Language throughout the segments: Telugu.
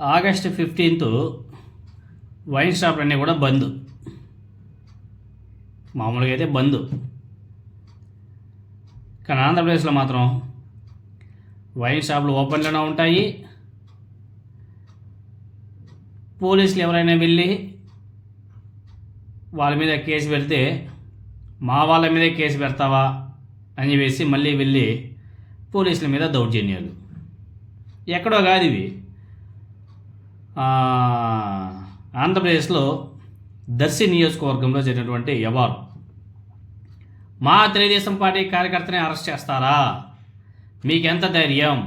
ఆగస్ట్ ఫిఫ్టీన్త్ వైన్ షాపులన్నీ కూడా బంద్. మామూలుగా అయితే బంద్. కానీ ఆంధ్రప్రదేశ్లో మాత్రం వైన్ షాపులు ఓపెన్లోనే ఉంటాయి. పోలీసులు ఎవరైనా వెళ్ళి వాళ్ళ మీద కేసు పెడితే మా వాళ్ళ మీదే కేసు పెడతావా అని చెప్పేసి మళ్ళీ వెళ్ళి పోలీసుల మీద దౌర్జన్యాలు. ఎక్కడో కాదు ఇవి. ఆంధ్రప్రదేశ్లో దర్శి నియోజకవర్గంలో జరిగినటువంటి వ్యవహారం మా తెలుగుదేశం పార్టీ కార్యకర్తని అరెస్ట్ చేస్తారా? మీకెంత ధైర్యం?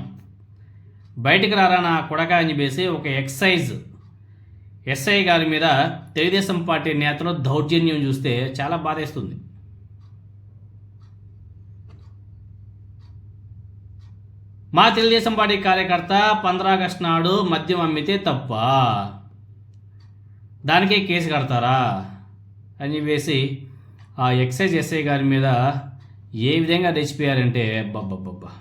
బయటికి రారా నా కొడక అని చెప్పేసి ఒక ఎక్సైజ్ ఎస్ఐ గారి మీద తెలుగుదేశం పార్టీ నేతలు దౌర్జన్యం చూస్తే చాలా బాధేస్తుంది. మా తెలుగుదేశం పార్టీ కార్యకర్త పంద్రా ఆగస్టు నాడు మద్యం అమ్మితే తప్ప దానికే కేసు కడతారా అని చెప్పేసి ఆ ఎక్సైజ్ ఎస్ఐ గారి మీద ఏ విధంగా రెచ్చిపోయారంటే బబ్బబ్బబ్బా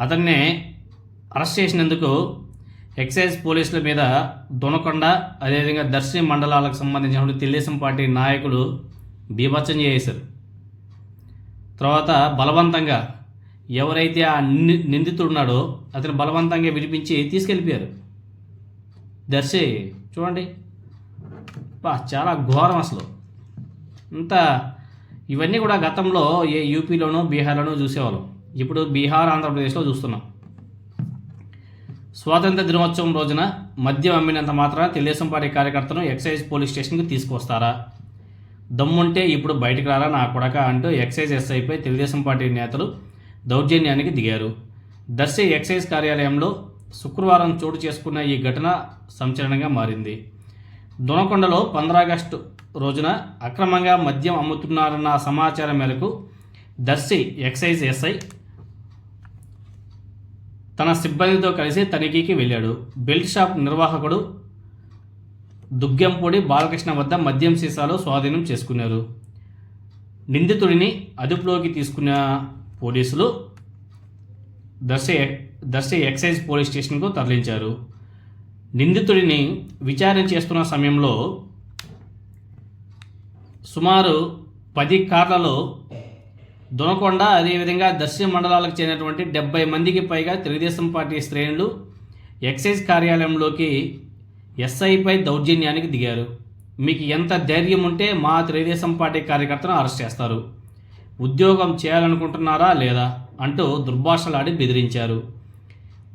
అతన్ని అరెస్ట్ చేసినందుకు ఎక్సైజ్ పోలీసుల మీద దొనకొండ అదేవిధంగా దర్శి మండలాలకు సంబంధించిన తెలుగుదేశం పార్టీ నాయకులు బీభత్సం చేశారు. తర్వాత బలవంతంగా ఎవరైతే ఆ నిందితుడున్నాడో నిందితుడు ఉన్నాడో అతను బలవంతంగా విడిపించి తీసుకెళ్ళిపోయారు. దర్శి చూడండి. బా చాలా ఘోరం అసలు. ఇంత ఇవన్నీ కూడా గతంలో ఏ యూపీలోనో బీహార్లోనో చూసేవాళ్ళం. ఇప్పుడు బీహార్ ఆంధ్రప్రదేశ్లో చూస్తున్నాం. స్వాతంత్ర దినోత్సవం రోజున మద్యం అమ్మినంత మాత్రాన తెలుగుదేశం పార్టీ కార్యకర్తను ఎక్సైజ్ పోలీస్ స్టేషన్కి తీసుకొస్తారా దమ్ముంటే ఇప్పుడు బయటకు రారా నా కొడక అంటూ ఎక్సైజ్ ఎస్ఐపై తెలుగుదేశం పార్టీ నేతలు దౌర్జన్యానికి దిగారు. దర్శి ఎక్సైజ్ కార్యాలయంలో శుక్రవారం చోటు చేసుకున్న ఈ ఘటన సంచలనంగా మారింది. దొనకొండలో పంద్రాగస్టు రోజున అక్రమంగా మద్యం అమ్ముతున్నారన్న సమాచారం మేరకు దర్శి ఎక్సైజ్ ఎస్ఐ తన సిబ్బందితో కలిసి తనిఖీకి వెళ్ళాడు. బెల్ట్ షాప్ నిర్వాహకుడు దుగ్గంపూడి బాలకృష్ణ వద్ద మద్యం సీసాలు స్వాధీనం చేసుకున్నారు. నిందితుడిని అదుపులోకి తీసుకున్న పోలీసులు దర్శి దర్శి ఎక్సైజ్ పోలీస్ స్టేషన్కు తరలించారు. నిందితుడిని విచారణ చేస్తున్న సమయంలో సుమారు పది కార్లలో దొనకొండ అదేవిధంగా దర్శి మండలాలకు చెందినటువంటి డెబ్బై మందికి పైగా తెలుగుదేశం పార్టీ శ్రేణులు ఎక్సైజ్ కార్యాలయంలోకి ఎస్ఐపై దౌర్జన్యానికి దిగారు. మీకు ఎంత ధైర్యం ఉంటే మా తెలుగుదేశం పార్టీ కార్యకర్తను అరెస్ట్ చేస్తారు. ఉద్యోగం చేయాలనుకుంటున్నారా లేదా అంటూ దుర్భాషలాడి బెదిరించారు.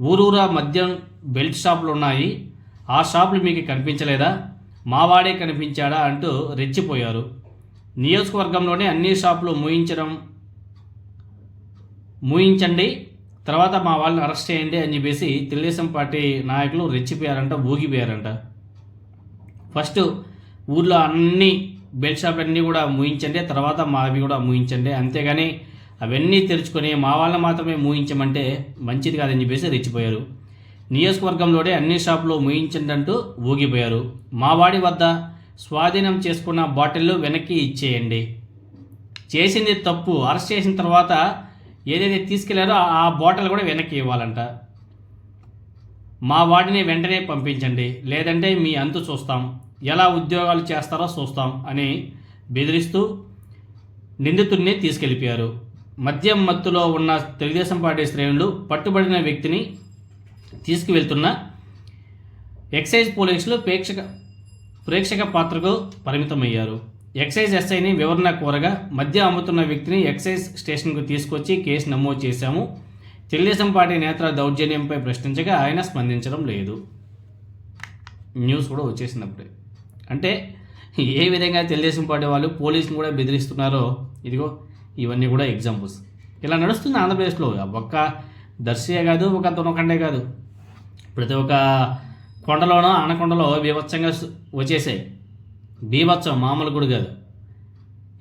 ఊరూరా మద్యం బెల్ట్ షాపులు ఉన్నాయి ఆ షాపులు మీకు కనిపించలేదా? మావాడే కనిపించాడా? అంటూ రెచ్చిపోయారు. నియోజకవర్గంలోనే అన్ని షాపులు మూయించడం మూయించండి. తర్వాత మా వాళ్ళని అరెస్ట్ చేయండి అని చెప్పేసి తెలుగుదేశం పార్టీ నాయకులు రెచ్చిపోయారంట ఊగిపోయారంట. ఫస్ట్ ఊర్లో అన్ని బెల్ట్ షాపులన్నీ కూడా మూయించండి తర్వాత మావి కూడా మూయించండి. అంతేగాని అవన్నీ తెరుచుకొని మా వాళ్ళని మాత్రమే మూయించమంటే మంచిది కాదని చెప్పేసి రెచ్చిపోయారు. నియోజకవర్గంలోనే అన్ని షాపులు మూయించండి అంటూ ఊగిపోయారు. మా వాడి వద్ద స్వాధీనం చేసుకున్న బాటిళ్ళు వెనక్కి ఇచ్చేయండి. చేసింది తప్పు. అరెస్ట్ చేసిన తర్వాత ఏదైతే తీసుకెళ్ళారో ఆ బాటిల్ కూడా వెనక్కి ఇవ్వాలంట. మా వాడిని వెంటనే పంపించండి. లేదంటే మీ అంతు చూస్తాం. ఎలా ఉద్యోగాలు చేస్తారో చూస్తాం అని బెదిరిస్తూ నిందితుడిని తీసుకెళ్ళిపోయారు మద్యం మత్తులో ఉన్న తెలుగుదేశం పార్టీ శ్రేణులు పట్టుబడిన వ్యక్తిని తీసుకువెళ్తున్న ఎక్సైజ్ పోలీసులు ప్రేక్షక ప్రేక్షక పాత్రకు పరిమితమయ్యారు. ఎక్సైజ్ ఎస్ఐని వివరణ కోరగా మద్య అమ్ముతున్న వ్యక్తిని ఎక్సైజ్ స్టేషన్కు తీసుకొచ్చి కేసు నమోదు చేశాము. తెలుగుదేశం పార్టీ నేతల దౌర్జన్యంపై ప్రశ్నించగా ఆయన స్పందించడం లేదు. న్యూస్ కూడా వచ్చేసినప్పుడే. అంటే ఏ విధంగా తెలుగుదేశం పార్టీ వాళ్ళు పోలీసుని కూడా బెదిరిస్తున్నారో ఇదిగో ఇవన్నీ కూడా ఎగ్జాంపుల్స్ ఇలా నడుస్తుంది ఆంధ్రప్రదేశ్లో. ఒక్క దర్శియే కాదు ఒక దునకండే కాదు. ప్రతి ఒక్క కొండలోనో ఆనకొండలో బీభత్సంగా వచ్చేసాయి. బీభత్సం మామూలు కూడా కాదు.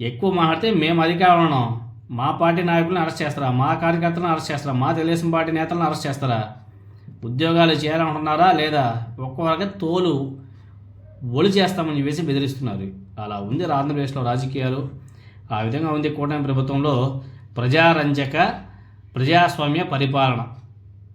ఎక్కువ మాట్లాడితే మేము అధికారంలో మా పార్టీ నాయకులను అరెస్ట్ చేస్తారా? మా కార్యకర్తలను అరెస్ట్ చేస్తారా? మా తెలుగుదేశం పార్టీ నేతలను అరెస్ట్ చేస్తారా? ఉద్యోగాలు చేయాలనుకుంటున్నారా లేదా? ఒక్కొక్కరికి తోలు ఒళ్ళు చేస్తామని చెప్పేసి బెదిరిస్తున్నారు. అలా ఉంది ఆంధ్రప్రదేశ్లో రాజకీయాలు. ఆ విధంగా ఉంది కూటమి ప్రభుత్వంలో ప్రజారంజక ప్రజాస్వామ్య పరిపాలన.